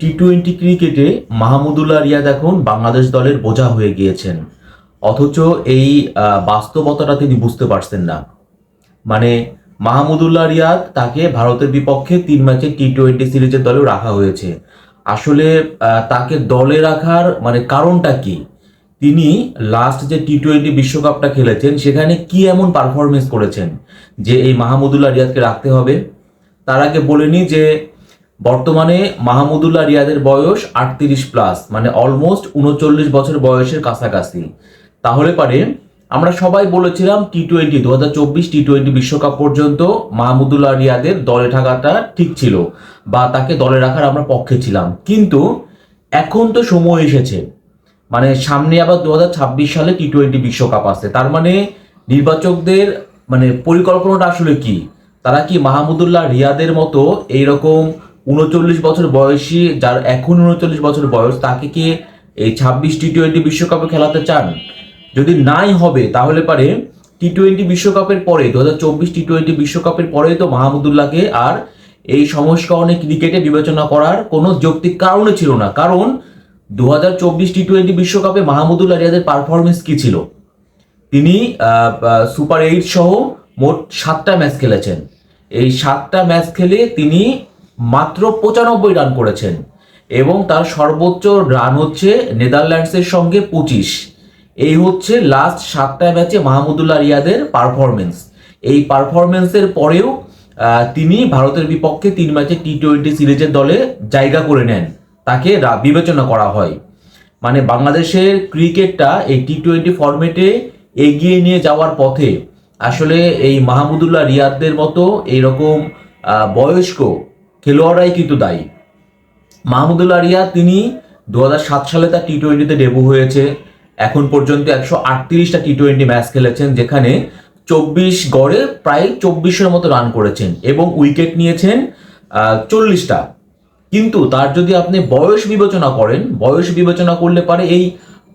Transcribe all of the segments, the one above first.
T twenty ক্রিকেটে মাহমুদুল্লাহ রিয়াদ এখন বাংলাদেশ দলের বোঝা হয়ে গিয়েছেন। অথচ এই বাস্তবতাটা তিনি বুঝতে পারছেন না। মানে মাহমুদুল্লাহ রিয়াদ তাকে ভারতের বিপক্ষে তিন ম্যাচে টি টোয়েন্টি সিরিজের দলেও রাখা হয়েছে। আসলে তাকে দলে রাখার মানে কারণটা কি? তিনি লাস্ট যে টি টোয়েন্টি বিশ্বকাপটা খেলেছেন, সেখানে কি এমন পারফরমেন্স করেছেন যে এই মাহমুদুল্লাহ রিয়াদকে রাখতে হবে? তার আগে বলেনি যে বর্তমানে মাহমুদুল্লাহ রিয়াদের বয়স আটত্রিশ প্লাস মানে অলমোস্ট উনচল্লিশ বছর বয়সের কাছাকাছি। তাহলে পারে, আমরা সবাই বলেছিলাম টি টোয়েন্টি দু হাজার চব্বিশ টি টোয়েন্টি বিশ্বকাপ পর্যন্ত মাহমুদুল্লাহ রিয়াদের দলে থাকাটা ঠিক ছিল বা তাকে দলে রাখার আমরা পক্ষে ছিলাম। কিন্তু এখন তো সময় এসেছে। মানে সামনে আবার দু ছাব্বিশ সালে টি টোয়েন্টি বিশ্বকাপ আছে তার মানে নির্বাচকদের মানে পরিকল্পনাটা আসলে কি? তারা কি মাহমুদুল্লাহ রিয়াদের মতো এইরকম উনচল্লিশ বছর বয়সী, যার এখন উনচল্লিশ বছর বয়স, তাকে কি এই ছাব্বিশ টি টোয়েন্টি বিশ্বকাপে খেলাতে চান? যদি নাই হবে, তাহলে পারে টি টোয়েন্টি বিশ্বকাপের পরে, দু হাজার চব্বিশ টি টোয়েন্টি বিশ্বকাপের পরে তো মাহমুদুল্লাহকে আর এই সংস্করণে ক্রিকেটে বিবেচনা করার কোনো যৌক্তিক কারণে ছিল না। কারণ দু হাজার চব্বিশ টি টোয়েন্টি বিশ্বকাপে মাহমুদুল্লাহ রিয়াদের পারফরমেন্স কি ছিল? তিনি সুপার এইট সহ মোট সাতটা ম্যাচ খেলেছেন। এই সাতটা ম্যাচ খেলে তিনি মাত্র পঁচানব্বই রান করেছেন এবং তার সর্বোচ্চ রান হচ্ছে নেদারল্যান্ডসের সঙ্গে পঁচিশ। এই হচ্ছে লাস্ট সাতটা ম্যাচে মাহমুদুল্লাহ রিয়াদের পারফরমেন্স এই পারফরমেন্সের পরেও তিনি ভারতের বিপক্ষে তিন ম্যাচে টি টোয়েন্টি সিরিজের দলে জায়গা করে নেন। তাকে বিবেচনা করা হয়। মানে বাংলাদেশের ক্রিকেটটা এই টি টোয়েন্টি ফরম্যাটে এগিয়ে নিয়ে যাওয়ার পথে, আসলে এই মাহমুদুল্লাহ রিয়াদদের মতো এইরকম বয়স্ক খেলোয়াড়রাই কিন্তু দায়ী। মাহমুদুল্লাহ রিয়াদ তিনি দু সাত সালে তার টি টোয়েন্টিতে ডেবু হয়েছে। এখন পর্যন্ত একশো আটত্রিশটা টি টোয়েন্টি ম্যাচ খেলেছেন, যেখানে চব্বিশ গড়ে প্রায় চব্বিশের মতো রান করেছেন এবং উইকেট নিয়েছেন চল্লিশটা। কিন্তু তার যদি আপনি বয়স বিবেচনা করেন, বয়স বিবেচনা করলে পারে এই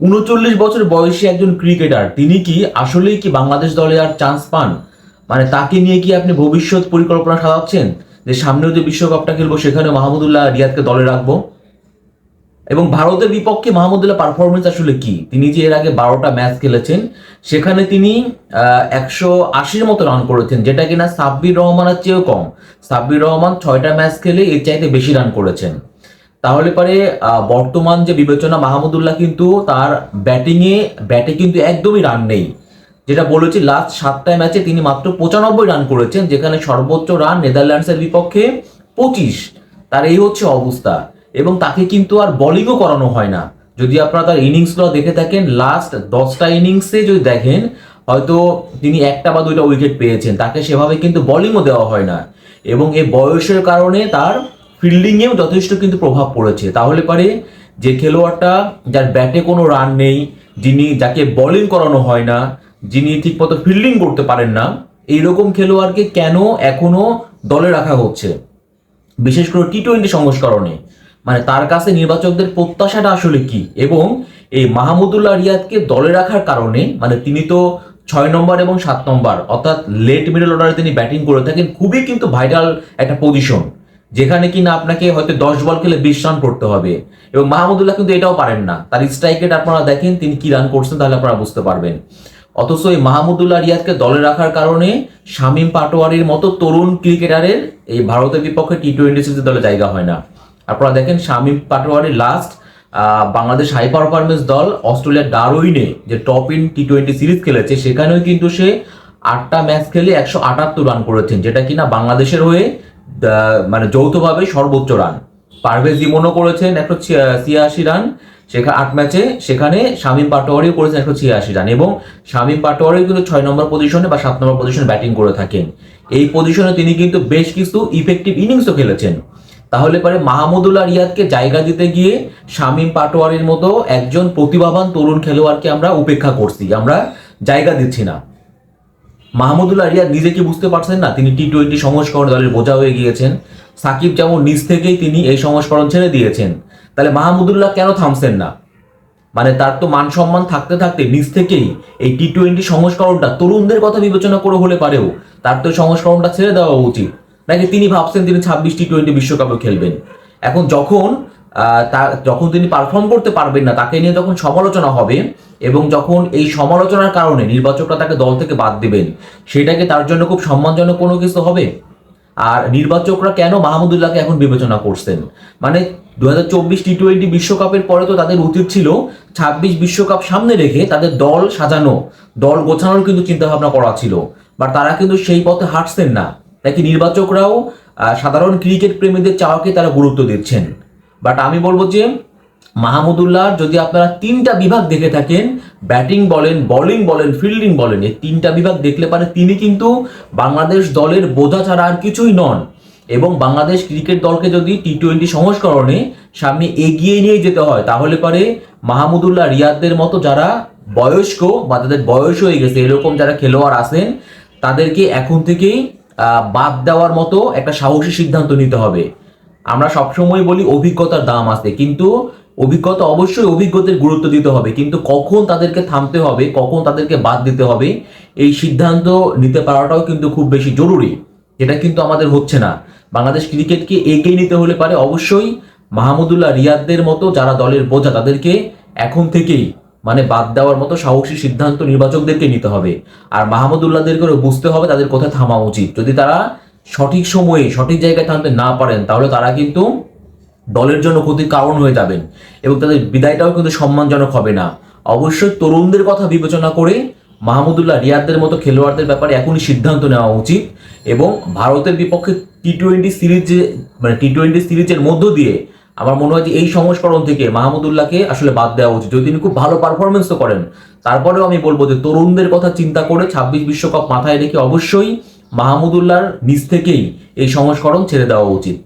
উনচল্লিশ বছর বয়সী একজন ক্রিকেটার তিনি কি আসলেই কি বাংলাদেশ দলে আর চান্স পান? মানে তাকে নিয়ে কি আপনি ভবিষ্যৎ পরিকল্পনা সাজাচ্ছেন? যে সামনেও যে বিশ্বকাপটা খেলব সেখানে মাহমুদুল্লাহ রিয়াদকে দলে রাখব। এবং ভারতের বিপক্ষে মাহমুদুল্লাহ পারফরমেন্স আসলে কি? তিনি যে এর আগে বারোটা ম্যাচ খেলেছেন, সেখানে তিনি একশো আশির মতো রান করেছেন, যেটা কিনা সাব্বির রহমানের চেয়েও কম। সাব্বির রহমান ছয়টা ম্যাচ খেলে এর চাইতে বেশি রান করেছেন। তাহলে পরে বর্তমান যে বিবেচনা মাহমুদুল্লাহ কিন্তু তার ব্যাটিংয়ে ব্যাটে কিন্তু একদমই রান নেই। যেটা বলেছি লাস্ট সাতটা ম্যাচে তিনি মাত্র পঁচানব্বই রান করেছেন, যেখানে সর্বোচ্চ রান নেদারল্যান্ডসের বিপক্ষে পঁচিশ। তার এই হচ্ছে অবস্থা। এবং তাকে কিন্তু আর বোলিংও করানো হয় না। যদি আপনারা তার ইনিংসগুলো দেখে থাকেন লাস্ট দশটা ইনিংসে যদি দেখেন, হয়তো তিনি একটা বা দুইটা উইকেট পেয়েছেন। তাকে সেভাবে কিন্তু বোলিংও দেওয়া হয় না। এবং এই বয়সের কারণে তার ফিল্ডিংয়েও যথেষ্ট কিন্তু প্রভাব পড়েছে। তাহলে পারে যে খেলোয়াড়টা যার ব্যাটে কোনো রান নেই, যিনি যাকে বোলিং করানো হয় না যিনি ঠিকমতো ফিল্ডিং করতে পারেন না, এইরকম খেলোয়াড়কে কেন এখনও দলে রাখা হচ্ছে? বিশেষ করে টি টোয়েন্টি সংস্করণে। মানে তার কাছে নির্বাচকদের প্রত্যাশাটা আসলে কি? এবং এই মাহমুদুল্লাহ রিয়াদকে দলে রাখার কারণে মানে তিনি তো ছয় নম্বর এবং সাত নম্বর, অর্থাৎ লেট মিডল অর্ডারে তিনি ব্যাটিং করে থাকেন, খুবই কিন্তু ভাইটাল একটা পজিশন যেখানে কিনা আপনাকে হয়তো দশ বল খেলে বিশ রান করতে হবে। এবং মাহমুদুল্লাহ কিন্তু এটাও পারেন না। তার স্ট্রাইক রেট আপনারা দেখেন, তিনি কি রান করছেন, তাহলে আপনারা বুঝতে পারবেন। অথচ এই মাহমুদুল্লাহ রিয়াদকে দলে রাখার কারণে শামীম পাটোয়ারির মতো তরুণ ক্রিকেটারের এই ভারতের বিপক্ষে টি টোয়েন্টি সিরিজের দলে জায়গা হয় না। আপনারা দেখেন Shamim Patwari last Bangladesh high performance দল অস্ট্রেলিয়ার ডারউইনে যে top end T twenty series খেলেছে, সেখানেও কিন্তু সে আটটা ম্যাচ খেলে একশো আটাত্তর রান করেছেন, যেটা কিনা বাংলাদেশের হয়ে মানে যৌথভাবে সর্বোচ্চ রান পারভেজ ইমনও করেছেন একশো ছিয়াশি রান সেখানে আট ম্যাচে সেখানে শামীম পাটোয়ারিও করেছেন একশো ছিয়াশি রান এবং শামীম পাটোয়ারি কিন্তু ছয় নম্বর পজিশনে বা সাত নম্বর পজিশনে ব্যাটিং করে থাকেন। এই পজিশনে তিনি কিন্তু বেশ কিছু ইফেক্টিভ ইনিংসও খেলেছেন। তাহলে পরে মাহমুদুল্লাহ রিয়াদকে জায়গা দিতে গিয়ে শামীম পাটোয়ারির মতো একজন প্রতিভাবান তরুণ খেলোয়াড়কে আমরা উপেক্ষা করছি, আমরা জায়গা দিচ্ছি না। মাহমুদুল্লাহ রিয়াদ নিজে কি বুঝতে পারছেন না? তিনি টি টোয়েন্টি সংস্করণ দলের বোঝা হয়ে গিয়েছেন। সাকিব যেমন নিজ থেকেই তিনি এই সংস্করণ ছেড়ে দিয়েছেন। তাহলে মাহমুদুল্লাহ কেন থামছেন না? মানে তার তো মান সম্মান থাকতে থাকতে নিজ থেকেই এই টি টোয়েন্টি সংস্করণটা তরুণদের কথা বিবেচনা করে হলে পারেও তার তো সংস্করণটা ছেড়ে দেওয়া উচিত। নাকি তিনি ভাবছেন তিনি ছাব্বিশ টি টোয়েন্টি বিশ্বকাপে খেলবেন? এখন যখন আহ, তা যখন তিনি পারফর্ম করতে পারবেন না তাকে নিয়ে তখন সমালোচনা হবে এবং যখন এই সমালোচনার কারণে নির্বাচকরা তাকে দল থেকে বাদ দেবেন সেটাকে তার জন্য খুব সম্মানজনক কোনো কিছু হবে? আর নির্বাচকরা কেন মাহমুদুল্লাহকে এখন বিবেচনা করছেন? মানে দু হাজার চব্বিশ টি টোয়েন্টি বিশ্বকাপের পরে তো তাদের উচিত ছিল, ছাব্বিশ বিশ্বকাপ সামনে রেখে তাদের দল সাজানো, দল গোছানোর কিন্তু চিন্তা ভাবনা করা ছিল। বাট তারা কিন্তু সেই পথে হাঁটছেন না। নাকি নির্বাচকরাও সাধারণ ক্রিকেট প্রেমীদের চাওয়াকে তারা গুরুত্ব দিচ্ছেন? বাট আমি বলব যে মাহমুদুল্লাহ, যদি আপনারা তিনটা বিভাগ দেখে থাকেন, ব্যাটিং বলেন বোলিং বলেন ফিল্ডিং বলেন, এই তিনটা বিভাগ দেখলে পারে তিনি কিন্তু বাংলাদেশ দলের বোঝা ছাড়া আর কিছুই নন। এবং বাংলাদেশ ক্রিকেট দলকে যদি টি টোয়েন্টি সংস্করণে সামনে এগিয়ে নিয়ে যেতে হয়, তাহলে পারে মাহমুদুল্লাহ রিয়াদদের মতো যারা বয়স্ক বা তাদের বয়স হয়ে গেছে, এরকম যারা খেলোয়াড় আছেন, তাদেরকে এখন থেকেই বাদ দেওয়ার মতো একটা সাহসী সিদ্ধান্ত নিতে হবে। আমরা সবসময় বলি অভিজ্ঞতার দাম আছে, কিন্তু অভিজ্ঞতা অবশ্যই অভিজ্ঞতার গুরুত্ব দিতে হবে, কিন্তু কখন তাদেরকে থামতে হবে, কখন তাদেরকে বাদ দিতে হবে, এই সিদ্ধান্ত নিতে পারাটাও কিন্তু খুব বেশি জরুরি, এটা কিন্তু আমাদের হচ্ছে না। বাংলাদেশ ক্রিকেটকে এগিয়ে নিতে হলে পারে অবশ্যই মাহমুদুল্লাহ রিয়াদদের মতো যারা দলের বোঝা, তাদেরকে এখন থেকেই মানে বাদ দেওয়ার মতো সাহসী সিদ্ধান্ত নির্বাচকদেরকে নিতে হবে। আর মাহমুদুল্লাহদেরকেও বুঝতে হবে তাদের কোথায় থামা উচিত। যদি তারা সঠিক সময়ে সঠিক জায়গায় থামতে না পারেন, তাহলে তারা কিন্তু দলের জন্য ক্ষতির কারণ হয়ে যাবেন এবং তাদের বিদায়টাও কিন্তু সম্মানজনক হবে না। অবশ্যই তরুণদের কথা বিবেচনা করে মাহমুদুল্লাহ রিয়াদদের মতো খেলোয়াড়দের ব্যাপারে এখনই সিদ্ধান্ত নেওয়া উচিত এবং ভারতের বিপক্ষে টি টোয়েন্টি সিরিজে মানে টি টোয়েন্টি সিরিজের মধ্য দিয়ে আমার মনে হয় যে এই সংস্করণ থেকে মাহমুদুল্লাহকে আসলে বাদ দেওয়া উচিত। যদি তিনি খুব ভালো পারফরমেন্সও করেন, তারপরেও আমি বলব যে তরুণদের কথা চিন্তা করে ছাব্বিশ বিশ্বকাপ মাথায় রেখে অবশ্যই মাহমুদুল্লাহর নিজ থেকেই এই সংস্করণ ছেড়ে দেওয়া উচিত।